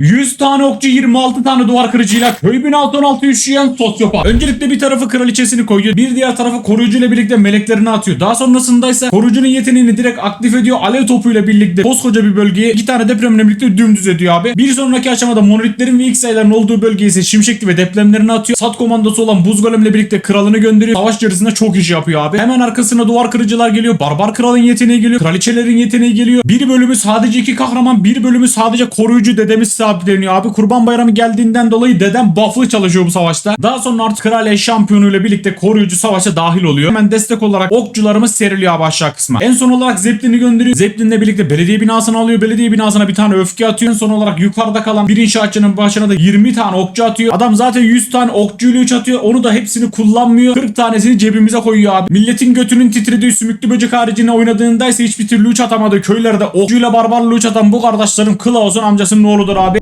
100 tane okçu 26 tane duvar kırıcıyla köy binası 16 üşüyen sosyopat. Öncelikle bir tarafı kraliçesini koyuyor. Bir diğer tarafı koruyucuyla birlikte meleklerini atıyor. Daha sonrasında ise koruyucunun yeteneğini direkt aktif ediyor. Alev topuyla birlikte koskoca bir bölgeye iki tane depremle birlikte dümdüz ediyor abi. Bir sonraki aşamada monolitlerin ve X sayıların olduğu bölgeye ise şimşekli ve depremlerini atıyor. Sat komandosu olan buz golemle birlikte kralını gönderiyor. Savaş içerisinde çok iş yapıyor abi. Hemen arkasına duvar kırıcılar geliyor. Barbar kralın yeteneği geliyor. Kraliçelerin yeteneği geliyor. Bir bölümü sadece iki kahraman, bir bölümü sadece koruyucu dedemiz sabitleniyor abi. Kurban bayramı geldiğinden dolayı dedem buff'lı çalışıyor bu savaşta. Daha sonra artık kraliye şampiyonuyla birlikte koruyucu savaşa dahil oluyor. Hemen destek olarak okçularımız seriliyor abi aşağı kısma. En son olarak Zeppelin'i gönderiyor. Zeppelin'le birlikte belediye binasını alıyor. Belediye binasına bir tane öfke atıyor. En son olarak yukarıda kalan bir inşaatçının başına da 20 tane okçu atıyor. Adam zaten 100 tane okçuyla 3 atıyor. Onu da hepsini kullanmıyor. 40 tanesini cebimize koyuyor abi. Milletin götünün titrediği sümüklü böcek haricinde oynadığında ise hiçbir türlü 3 atamadı. Köylerde okçuyla barbarla 3 atan bu kardeşlerim Klaus'un amcasının oğludur abi.